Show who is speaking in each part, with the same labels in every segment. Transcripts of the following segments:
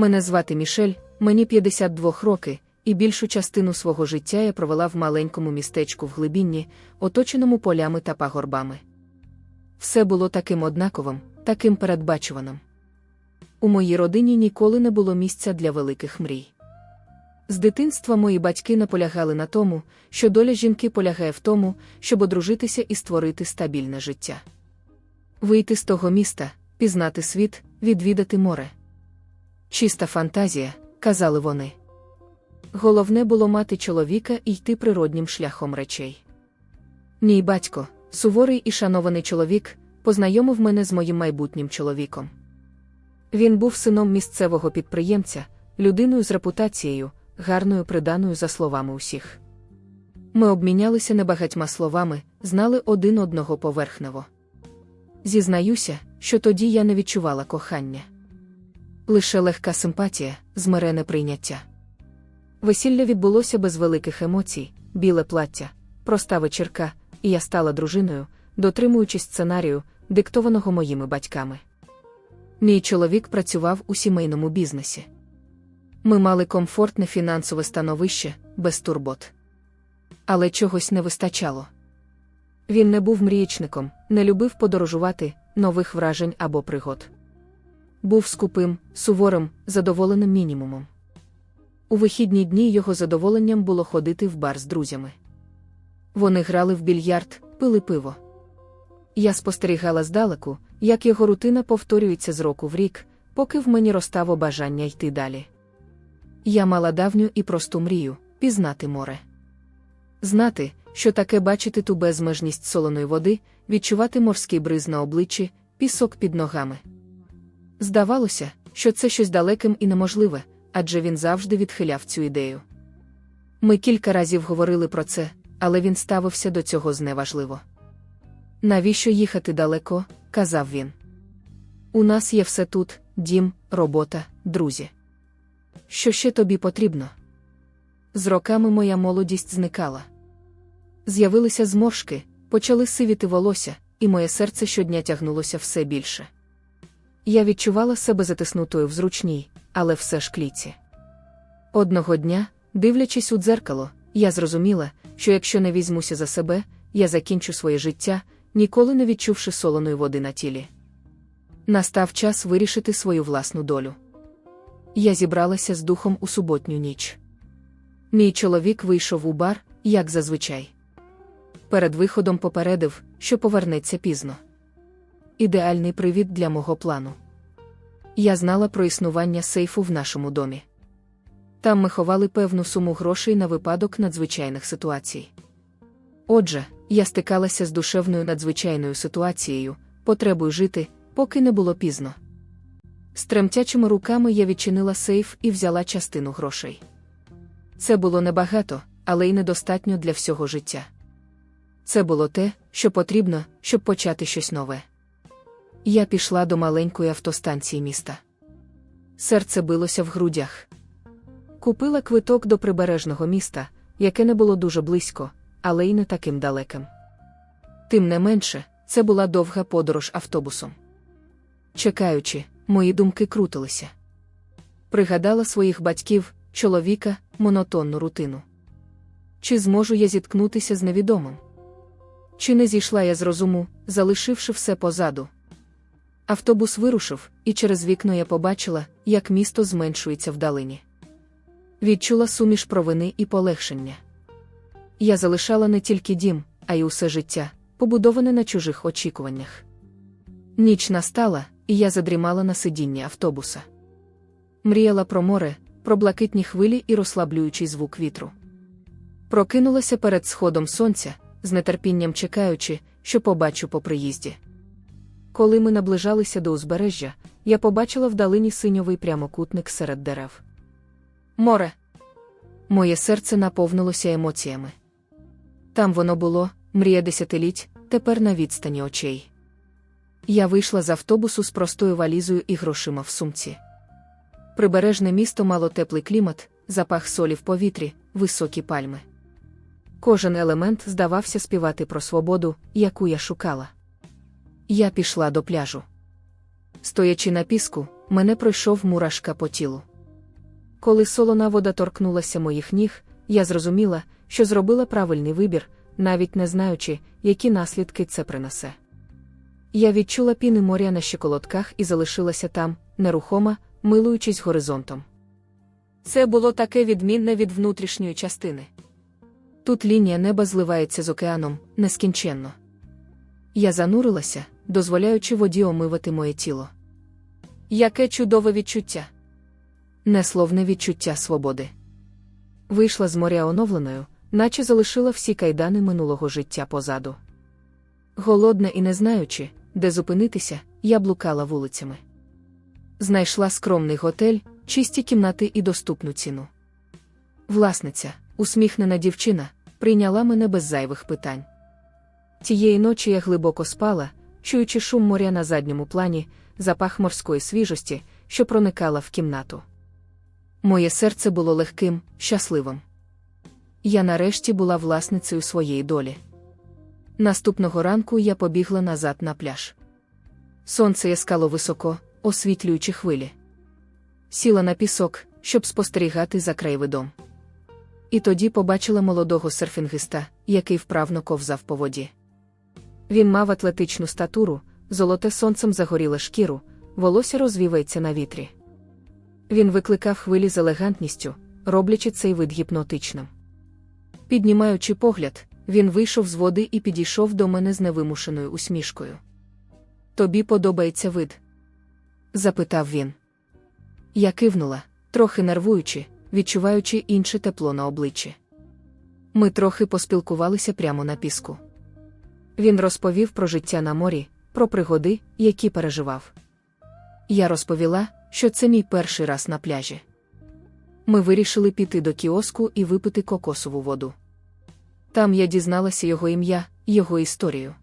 Speaker 1: Мене звати Мішель, мені 52 роки, і більшу частину свого життя я провела в маленькому містечку в глибінні, оточеному полями та пагорбами. Все було таким однаковим, таким передбачуваним. У моїй родині ніколи не було місця для великих мрій. З дитинства мої батьки наполягали на тому, що доля жінки полягає в тому, щоб одружитися і створити стабільне життя. Вийти з того міста, пізнати світ, відвідати море. Чиста фантазія, казали вони. Головне було мати чоловіка і йти природнім шляхом речей. Мій батько, суворий і шанований чоловік, познайомив мене з моїм майбутнім чоловіком. Він був сином місцевого підприємця, людиною з репутацією, гарною приданою за словами усіх. Ми обмінялися небагатьма словами, знали один одного поверхнево. Зізнаюся, що тоді я не відчувала кохання. Лише легка симпатія, змирене прийняття. Весілля відбулося без великих емоцій, біле плаття, проста вечірка, і я стала дружиною, дотримуючись сценарію, диктованого моїми батьками. Мій чоловік працював у сімейному бізнесі. Ми мали комфортне фінансове становище, без турбот. Але чогось не вистачало. Він не був мрієчником, не любив подорожувати, нових вражень або пригод. Був скупим, суворим, задоволеним мінімумом. У вихідні дні його задоволенням було ходити в бар з друзями. Вони грали в більярд, пили пиво. Я спостерігала здалеку, як його рутина повторюється з року в рік, поки в мені розтало бажання йти далі. Я мала давню і просту мрію пізнати море. Знати, що таке бачити ту безмежність солоної води, відчувати морський бриз на обличчі, пісок під ногами. Здавалося, що це щось далеким і неможливе, адже він завжди відхиляв цю ідею. Ми кілька разів говорили про це, але він ставився до цього зневажливо. Навіщо їхати далеко? казав він. У нас є все тут дім, робота, друзі. Що ще тобі потрібно? З роками моя молодість зникала. З'явилися зморшки, почали сивіти волосся, і моє серце щодня тягнулося все більше. Я відчувала себе затиснутою в зручній, але все ж кліці. Одного дня, дивлячись у дзеркало, я зрозуміла, що якщо не візьмуся за себе, я закінчу своє життя, ніколи не відчувши солоної води на тілі. Настав час вирішити свою власну долю. Я зібралася з духом у суботню ніч. Мій чоловік вийшов у бар, як зазвичай. Перед виходом попередив, що повернеться пізно. Ідеальний привід для мого плану. Я знала про існування сейфу в нашому домі. Там ми ховали певну суму грошей на випадок надзвичайних ситуацій. Отже, я стикалася з душевною надзвичайною ситуацією, потребою жити, поки не було пізно. З тремтячими руками я відчинила сейф і взяла частину грошей. Це було небагато, але й недостатньо для всього життя. Це було те, що потрібно, щоб почати щось нове. Я пішла до маленької автостанції міста. Серце билося в грудях. Купила квиток до прибережного міста, яке не було дуже близько, але й не таким далеким. Тим не менше, це була довга подорож автобусом. Чекаючи, мої думки крутилися. Пригадала своїх батьків, чоловіка, монотонну рутину. Чи зможу я зіткнутися з невідомим? Чи не зійшла я з розуму, залишивши все позаду? Автобус вирушив, і через вікно я побачила, як місто зменшується вдалині. Відчула суміш провини і полегшення. Я залишала не тільки дім, а й усе життя, побудоване на чужих очікуваннях. Ніч настала, і я задрімала на сидінні автобуса. Мріяла про море, про блакитні хвилі і розслаблюючий звук вітру. Прокинулася перед сходом сонця, з нетерпінням чекаючи, що побачу по приїзді. Коли ми наближалися до узбережжя, я побачила вдалині синьовий прямокутник серед дерев. Море. Моє серце наповнилося емоціями. Там воно було, мрія десятиліть, тепер на відстані очей. Я вийшла з автобусу з простою валізою і грошима в сумці. Прибережне місто мало теплий клімат, запах солі в повітрі, високі пальми. Кожен елемент здавався співати про свободу, яку я шукала. Я пішла до пляжу. Стоячи на піску, мене пройшов мурашка по тілу. Коли солона вода торкнулася моїх ніг, я зрозуміла, що зробила правильний вибір, навіть не знаючи, які наслідки це принесе. Я відчула піни моря на щеколотках і залишилася там, нерухома, милуючись горизонтом. Це було таке відмінне від внутрішньої частини. Тут лінія неба зливається з океаном нескінченно. Я занурилася, дозволяючи воді омивати моє тіло. Яке чудове відчуття! Несловне відчуття свободи. Вийшла з моря оновленою, наче залишила всі кайдани минулого життя позаду. Голодна і не знаючи, де зупинитися, я блукала вулицями. Знайшла скромний готель, чисті кімнати і доступну ціну. Власниця, усміхнена дівчина, прийняла мене без зайвих питань. Тієї ночі я глибоко спала, чуючи шум моря на задньому плані, запах морської свіжості, що проникала в кімнату. Моє серце було легким, щасливим. Я нарешті була власницею своєї долі. Наступного ранку я побігла назад на пляж. Сонце яскало високо, освітлюючи хвилі. Сіла на пісок, щоб спостерігати за краєвидом. І тоді побачила молодого серфінгиста, який вправно ковзав по воді. Він мав атлетичну статуру, золоте сонцем загоріле шкіру, волосся розвівається на вітрі. Він викликав хвилі з елегантністю, роблячи цей вид гіпнотичним. Піднімаючи погляд, він вийшов з води і підійшов до мене з невимушеною усмішкою. Тобі подобається вид? запитав він. Я кивнула, трохи нервуючи, відчуваючи інше тепло на обличчі. Ми трохи поспілкувалися прямо на піску. Він розповів про життя на морі, про пригоди, які переживав. Я розповіла, що це мій перший раз на пляжі. Ми вирішили піти до кіоску і випити кокосову воду. Там я дізналася його ім'я, його історію.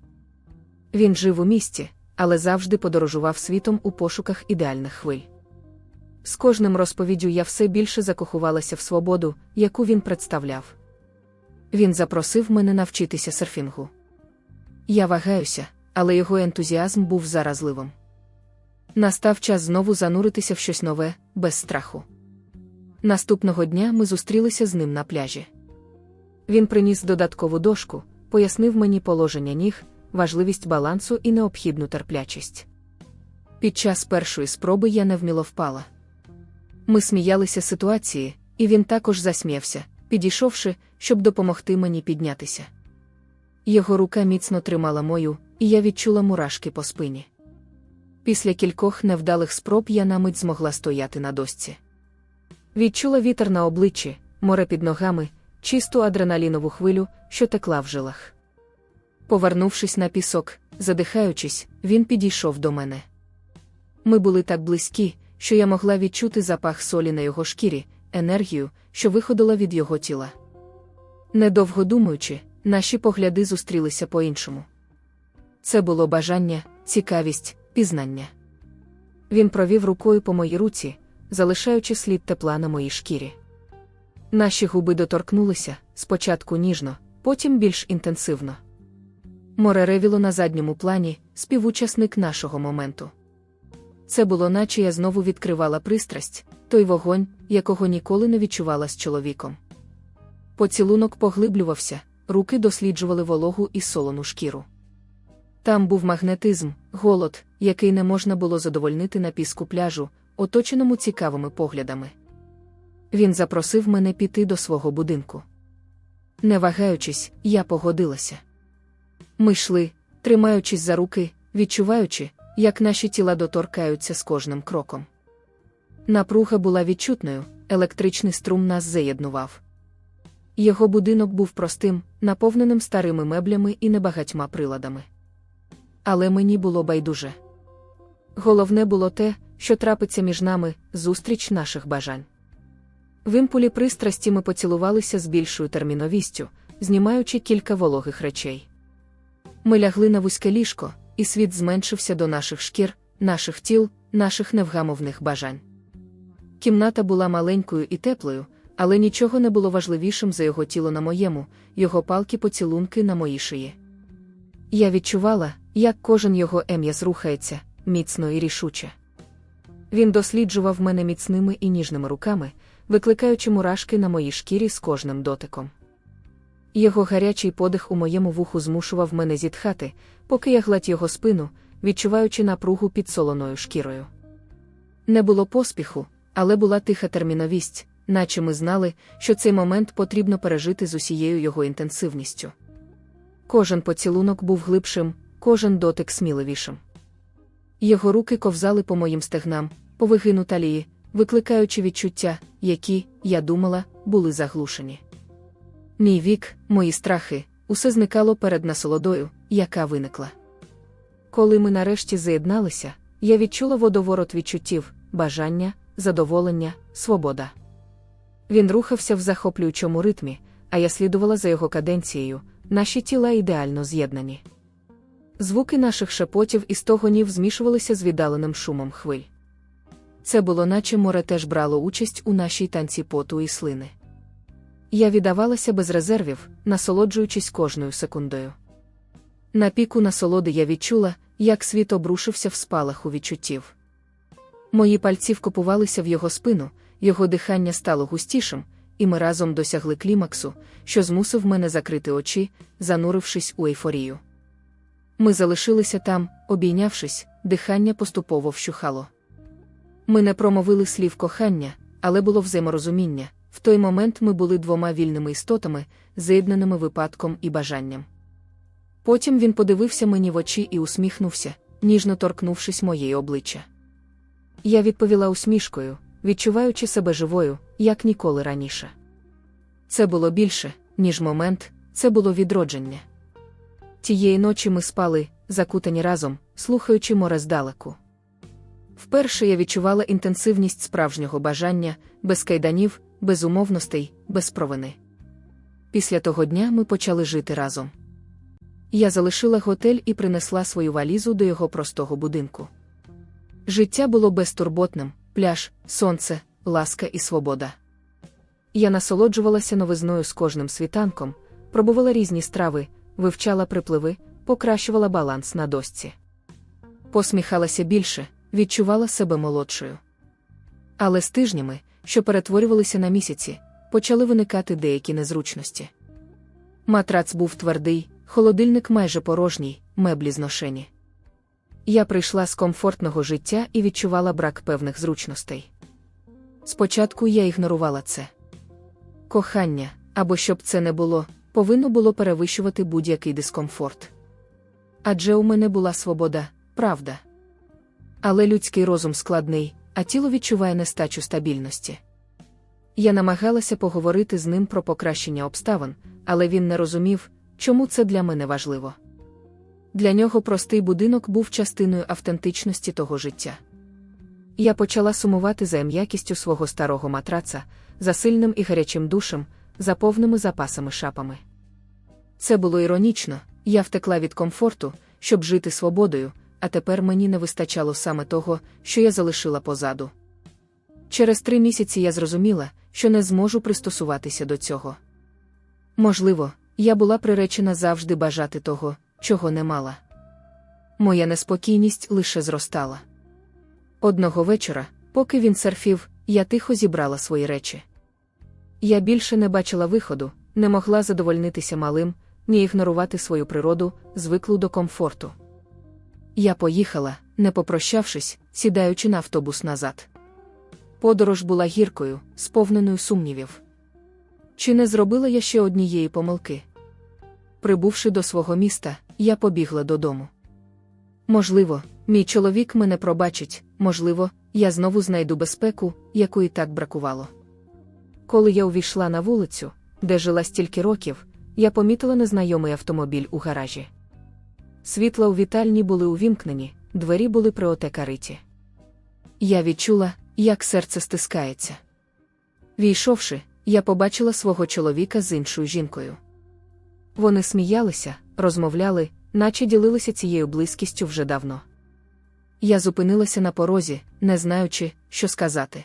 Speaker 1: Він жив у місті, але завжди подорожував світом у пошуках ідеальних хвиль. З кожним розповіддю я все більше закохувалася в свободу, яку він представляв. Він запросив мене навчитися серфінгу. Я вагаюся, але його ентузіазм був заразливим. Настав час знову зануритися в щось нове, без страху. Наступного дня ми зустрілися з ним на пляжі. Він приніс додаткову дошку, пояснив мені положення ніг, важливість балансу і необхідну терплячість. Під час першої спроби я невміло впала. Ми сміялися ситуації, і він також засміявся, підійшовши, щоб допомогти мені піднятися. Його рука міцно тримала мою, і я відчула мурашки по спині. Після кількох невдалих спроб я на мить змогла стояти на досці. Відчула вітер на обличчі, море під ногами, чисту адреналінову хвилю, що текла в жилах. Повернувшись на пісок, задихаючись, він підійшов до мене. Ми були так близькі, що я могла відчути запах солі на його шкірі, енергію, що виходила від його тіла. Недовго думаючи, наші погляди зустрілися по-іншому. Це було бажання, цікавість, пізнання. Він провів рукою по моїй руці, залишаючи слід тепла на моїй шкірі. Наші губи доторкнулися спочатку ніжно, потім більш інтенсивно. Море ревіло на задньому плані, співучасник нашого моменту. Це було, наче я знову відкривала пристрасть, той вогонь, якого ніколи не відчувала з чоловіком. Поцілунок поглиблювався, руки досліджували вологу і солону шкіру. Там був магнетизм, голод, який не можна було задовольнити на піску пляжу, оточеному цікавими поглядами. Він запросив мене піти до свого будинку. Не вагаючись, я погодилася. Ми йшли, тримаючись за руки, відчуваючи, як наші тіла доторкаються з кожним кроком. Напруга була відчутною, електричний струм нас заєднував. Його будинок був простим, наповненим старими меблями і небагатьма приладами. Але мені було байдуже. Головне було те, що трапиться між нами зустріч наших бажань. В імпулі пристрасті ми поцілувалися з більшою терміновістю, знімаючи кілька вологих речей. Ми лягли на вузьке ліжко, і світ зменшився до наших шкір, наших тіл, наших невгамовних бажань. Кімната була маленькою і теплою, але нічого не було важливішим за його тіло на моєму, його палки поцілунки на моїй шиї. Я відчувала, як кожен його ем'я зрухається, міцно і рішуче. Він досліджував мене міцними і ніжними руками, викликаючи мурашки на моїй шкірі з кожним дотиком. Його гарячий подих у моєму вуху змушував мене зітхати, поки я гладь його спину, відчуваючи напругу під солоною шкірою. Не було поспіху, але була тиха терміновість, наче ми знали, що цей момент потрібно пережити з усією його інтенсивністю. Кожен поцілунок був глибшим, кожен дотик сміливішим. Його руки ковзали по моїм стегнам, по вигину талії, викликаючи відчуття, які, я думала, були заглушені. Мій вік, мої страхи, усе зникало перед насолодою, яка виникла. Коли ми нарешті заєдналися, я відчула водоворот відчуттів, бажання, задоволення, свобода. Він рухався в захоплюючому ритмі, а я слідувала за його каденцією, наші тіла ідеально з'єднані. Звуки наших шепотів і стогонів змішувалися з віддаленим шумом хвиль. Це було, наче море теж брало участь у нашій танці поту і слини. Я віддавалася без резервів, насолоджуючись кожною секундою. На піку насолоди я відчула, як світ обрушився в спалаху відчуттів. Мої пальці вкопувалися в його спину, його дихання стало густішим, і ми разом досягли клімаксу, що змусив мене закрити очі, занурившись у ейфорію. Ми залишилися там, обійнявшись, дихання поступово вщухало. Ми не промовили слів кохання, але було взаєморозуміння. В той момент ми були двома вільними істотами, з'єднаними випадком і бажанням. Потім він подивився мені в очі і усміхнувся, ніжно торкнувшись моєї обличчя. Я відповіла усмішкою, відчуваючи себе живою, як ніколи раніше. Це було більше, ніж момент, це було відродження. Тієї ночі ми спали, закутані разом, слухаючи море здалеку. Вперше я відчувала інтенсивність справжнього бажання, без кайданів, без умовностей, без провини. Після того дня ми почали жити разом. Я залишила готель і принесла свою валізу до його простого будинку. Життя було безтурботним, пляж, сонце, ласка і свобода. Я насолоджувалася новизною з кожним світанком, пробувала різні страви, вивчала припливи, покращувала баланс на досці. Посміхалася більше, відчувала себе молодшою. Але з тижнями, що перетворювалися на місяці, почали виникати деякі незручності. Матрац був твердий, холодильник майже порожній, меблі зношені. Я прийшла з комфортного життя і відчувала брак певних зручностей. Спочатку я ігнорувала це. Кохання, або щоб це не було, повинно було перевищувати будь-який дискомфорт. Адже у мене була свобода, правда. Але людський розум складний, а тіло відчуває нестачу стабільності. Я намагалася поговорити з ним про покращення обставин, але він не розумів, чому це для мене важливо. Для нього простий будинок був частиною автентичності того життя. Я почала сумувати за м'якістю свого старого матраца, за сильним і гарячим душем, за повними запасами шапами. Це було іронічно, я втекла від комфорту, щоб жити свободою, а тепер мені не вистачало саме того, що я залишила позаду. Через три місяці я зрозуміла, що не зможу пристосуватися до цього. Можливо, я була приречена завжди бажати того, чого не мала. Моя неспокійність лише зростала. Одного вечора, поки він серфів, я тихо зібрала свої речі. Я більше не бачила виходу, не могла задовольнитися малим, ні ігнорувати свою природу, звиклу до комфорту. Я поїхала, не попрощавшись, сідаючи на автобус назад. Подорож була гіркою, сповненою сумнівів. Чи не зробила я ще однієї помилки? Прибувши до свого міста, я побігла додому. Можливо, мій чоловік мене пробачить, можливо, я знову знайду безпеку, якої так бракувало. Коли я увійшла на вулицю, де жила стільки років, я помітила незнайомий автомобіль у гаражі. Світла у вітальні були увімкнені, двері були приотекариті. Я відчула, як серце стискається. Війшовши, я побачила свого чоловіка з іншою жінкою. Вони сміялися, розмовляли, наче ділилися цією близькістю вже давно. Я зупинилася на порозі, не знаючи, що сказати.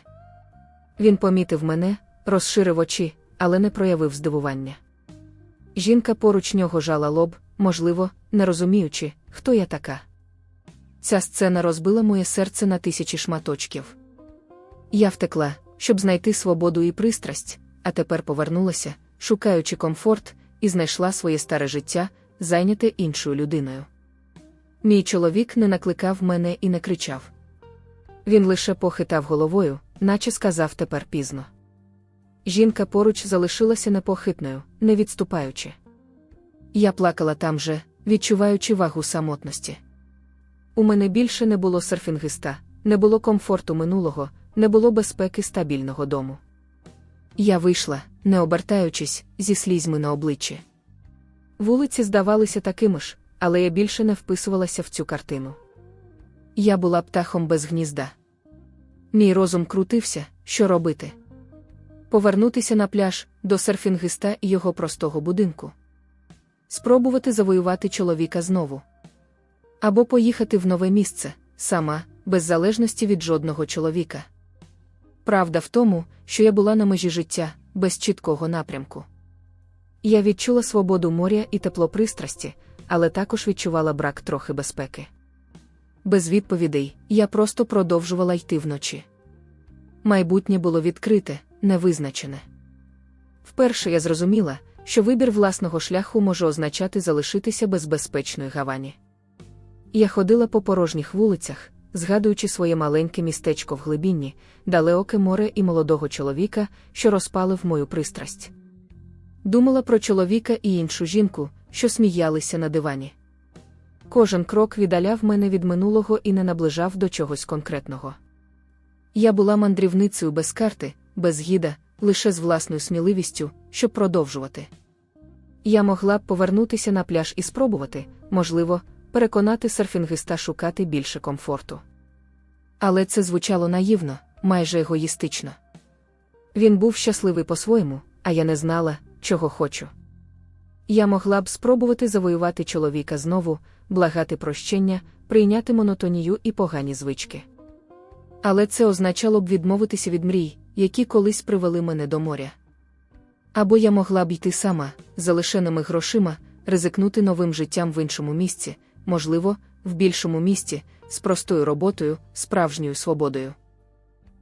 Speaker 1: Він помітив мене, розширив очі, але не проявив здивування. Жінка поруч нього жала лоб, можливо, не розуміючи, хто я така. Ця сцена розбила моє серце на тисячі шматочків. Я втекла, щоб знайти свободу і пристрасть, а тепер повернулася, шукаючи комфорт, і знайшла своє старе життя, зайняте іншою людиною. Мій чоловік не накликав мене і не кричав. Він лише похитав головою, наче сказав тепер пізно. Жінка поруч залишилася непохитною, не відступаючи. Я плакала там же, відчуваючи вагу самотності. У мене більше не було серфінгиста, не було комфорту минулого, не було безпеки стабільного дому. Я вийшла, не обертаючись, зі слізьми на обличчі. Вулиці здавалися такими ж, але я більше не вписувалася в цю картину. Я була птахом без гнізда. Мій розум крутився, що робити. Повернутися на пляж до серфінгиста і його простого будинку. Спробувати завоювати чоловіка знову. Або поїхати в нове місце, сама, без залежності від жодного чоловіка. Правда в тому, що я була на межі життя, без чіткого напрямку. Я відчула свободу моря і тепло пристрасті, але також відчувала брак трохи безпеки. Без відповідей я просто продовжувала йти вночі. Майбутнє було відкрите, невизначене. Вперше я зрозуміла, що вибір власного шляху може означати залишитися без безпечної гавані. Я ходила по порожніх вулицях, згадуючи своє маленьке містечко в глибінні, далеоке море і молодого чоловіка, що розпалив мою пристрасть. Думала про чоловіка і іншу жінку, що сміялися на дивані. Кожен крок віддаляв мене від минулого і не наближав до чогось конкретного. Я була мандрівницею без карти, без гіда, лише з власною сміливістю, щоб продовжувати. Я могла б повернутися на пляж і спробувати, можливо, переконати серфінгиста шукати більше комфорту. Але це звучало наївно, майже егоїстично. Він був щасливий по-своєму, а я не знала, чого хочу. Я могла б спробувати завоювати чоловіка знову, благати прощення, прийняти монотонію і погані звички. Але це означало б відмовитися від мрій, які колись привели мене до моря. Або я могла б йти сама, за лишеними грошима, ризикнути новим життям в іншому місці, можливо, в більшому місті, з простою роботою, справжньою свободою.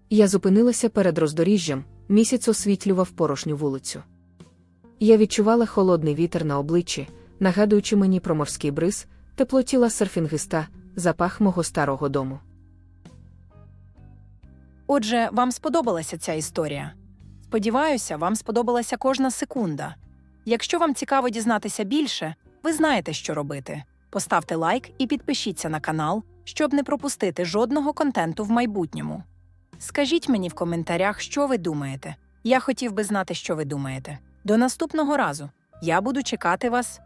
Speaker 1: Я зупинилася перед роздоріжжям, місяць освітлював порожню вулицю. Я відчувала холодний вітер на обличчі, нагадуючи мені про морський бриз, тепло тіла серфінгиста, запах мого старого дому.
Speaker 2: Отже, вам сподобалася ця історія. Сподіваюся, вам сподобалася кожна секунда. Якщо вам цікаво дізнатися більше, ви знаєте, що робити. Поставте лайк і підпишіться на канал, щоб не пропустити жодного контенту в майбутньому. Скажіть мені в коментарях, що ви думаєте. Я хотів би знати, що ви думаєте. До наступного разу. Я буду чекати вас